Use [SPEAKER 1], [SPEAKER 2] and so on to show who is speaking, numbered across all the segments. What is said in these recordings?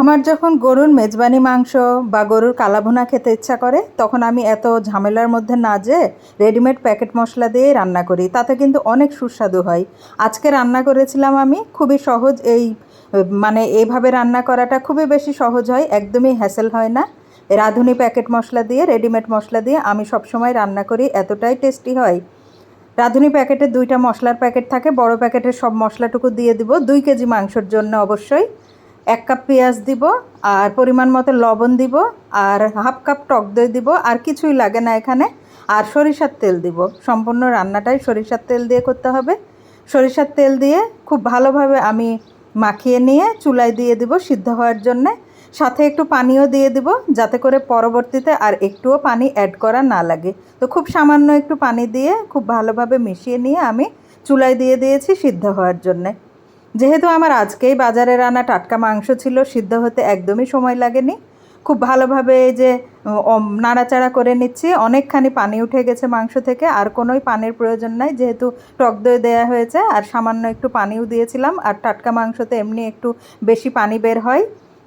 [SPEAKER 1] আমার যখন গরুর মেজবানি মাংস বা গরুর কালাভুনা খেতে ইচ্ছা করে, তখন আমি এত ঝামেলার মধ্যে না যেয়ে রেডিমেড প্যাকেট মশলা দিয়ে রান্না করি। তাতে কিন্তু অনেক সুস্বাদু হয়। আজকে রান্না করেছিলাম আমি, খুবই সহজ এই মানে এইভাবে রান্না করাটা খুবই বেশি সহজ হয়, একদমই হ্যাসেল হয় না। রাঁধুনি প্যাকেট মশলা দিয়ে রেডিমেড মশলা দিয়ে আমি সবসময় রান্না করি, এতটাই টেস্টি হয়। রাঁধুনি প্যাকেটে দুইটা মশলার প্যাকেট থাকে, বড় প্যাকেটের সব মশলাটুকু দিয়ে দিব। দুই কেজি মাংসর জন্য অবশ্যই। এক কাপ পেঁয়াজ দিব, আর পরিমাণ মতো লবণ দিব, আর হাফ কাপ টক দই দিব, আর কিছুই লাগে না এখানে। আর সরিষার তেল দিব। সম্পূর্ণ রান্নাটাই সরিষার তেল দিয়ে করতে হবে। সরিষার তেল দিয়ে খুব ভালোভাবে আমি মাখিয়ে নিয়ে চুলায় দিয়ে দিব সিদ্ধ হওয়ার জন্যে। সাথে একটু পানিও দিয়ে দিব, যাতে করে পরবর্তীতে আর একটুও পানি অ্যাড করা না লাগে। তো খুব সামান্য একটু পানি দিয়ে খুব ভালোভাবে মিশিয়ে নিয়ে আমি চুলায় দিয়ে দিয়েছি সিদ্ধ হওয়ার জন্যে। যেহেতু আমার আজকেই বাজারে রানা টাটকা মাংস ছিল, সিদ্ধ হতে একদমই সময় লাগেনি। খুব ভালোভাবে এই যে নাড়াচাড়া করে নিচ্ছি। অনেকখানি পানি উঠে গেছে মাংস থেকে, আর কোনোই পানির প্রয়োজন নাই, যেহেতু টক দই দেওয়া হয়েছে, আর সামান্য একটু পানিও দিয়েছিলাম। আর টাটকা মাংসতে এমনি একটু বেশি পানি বের হয়।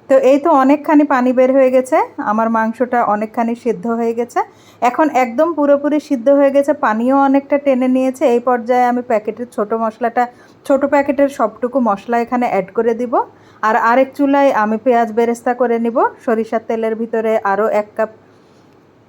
[SPEAKER 1] তো এই তো অনেকখানি পানি বের হয়ে গেছে, আমার মাংসটা অনেকখানি সিদ্ধ হয়ে গেছে। এখন একদম পুরোপুরি সিদ্ধ হয়ে গেছে, পানিও অনেকটা টেনে নিয়েছে। এই পর্যায়ে আমি প্যাকেটের ছোট মশলাটা, ছোট প্যাকেটের সবটুকু মশলা এখানে অ্যাড করে দিব। আর আরেক চুলায় আমি পেঁয়াজ বেরেস্তা করে নিব। সরিষার তেলের ভিতরে আরও এক কাপ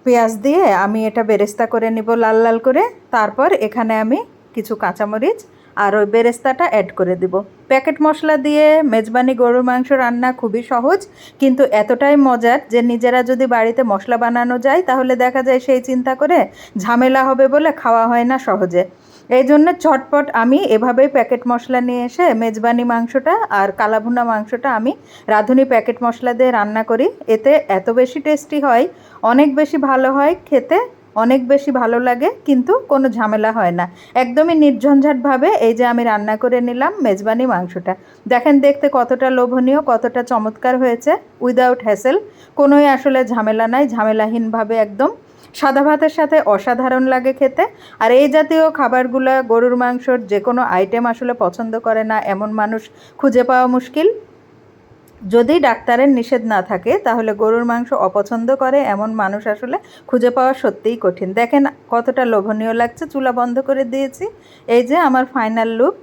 [SPEAKER 1] পেঁয়াজ দিয়ে আমি এটা বেরেস্তা করে নিব লাল লাল করে। তারপর এখানে আমি কিছু কাঁচামরিচ আর ওই বেরেস্তাটা অ্যাড করে দিব। প্যাকেট মশলা দিয়ে মেজবানি গরুর মাংস রান্না খুবই সহজ, কিন্তু এতটাই মজার যে নিজেরা যদি বাড়িতে মশলা বানানো যায়, তাহলে দেখা যায় সেই চিন্তা করে ঝামেলা হবে বলে খাওয়া হয় না সহজে। এই জন্য চটপট আমি এভাবেই প্যাকেট মশলা নিয়ে এসে মেজবানি মাংসটা আর কালাভুনা মাংসটা আমি রাঁধুনি প্যাকেট মশলা দিয়ে রান্না করি। এতে এত বেশি টেস্টি হয়, অনেক বেশি ভালো হয় খেতে অনেক বেশি ভালো লাগে, কিন্তু কোনো ঝামেলা হয় না। একদমই নির্ঝঞ্ঝাটভাবে এই যে আমি রান্না করে নিলাম মেজবানি মাংসটা। দেখেন দেখতে কতটা লোভনীয়, কতটা চমৎকার হয়েছে উইদাউট হ্যাসেল কোনোই আসলে ঝামেলা নাই, ঝামেলাহীনভাবে একদম। সাদা ভাতের সাথে অসাধারণ লাগে খেতে। আর এই জাতীয় খাবারগুলো গরুর মাংসর যে কোনো আইটেম আসলে পছন্দ করে না, এমন মানুষ খুঁজে পাওয়া মুশকিল। যদি ডাক্তারের নিষেধ না থাকে, তাহলে গরুর মাংস অপছন্দ করে এমন মানুষ আসলে খুঁজে পাওয়া সত্যিই কঠিন। দেখেন কতটা লোভনীয় লাগছে, চুলা বন্ধ করে দিয়েছি। এই যে আমার ফাইনাল লুক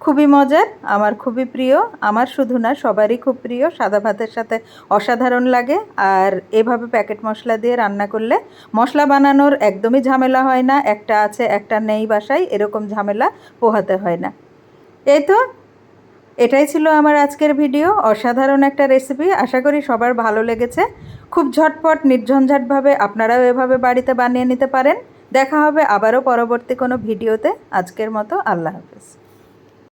[SPEAKER 1] খুবই মজার, আমার খুবই প্রিয়, আমার শুধু না, সবারই খুব প্রিয়, সাদা ভাতের সাথে অসাধারণ লাগে। আর এভাবে প্যাকেট মশলা দিয়ে রান্না করলে মশলা বানানোর একদমই ঝামেলা হয় না, একটা আছে, একটা নেই বাসায়, এরকম ঝামেলা পোহাতে হয় না। এই তো এটাই ছিল আমার আজকের ভিডিও। অসাধারণ একটা রেসিপি আশা করি সবার ভালো লেগেছে। খুব ঝটপট, নির্ঝঞ্ঝাটভাবে আপনারাও এভাবে বাড়িতে বানিয়ে নিতে পারেন। দেখা হবে আবারও পরবর্তী কোনো ভিডিওতে। আজকের মতো আল্লাহ হাফেজ।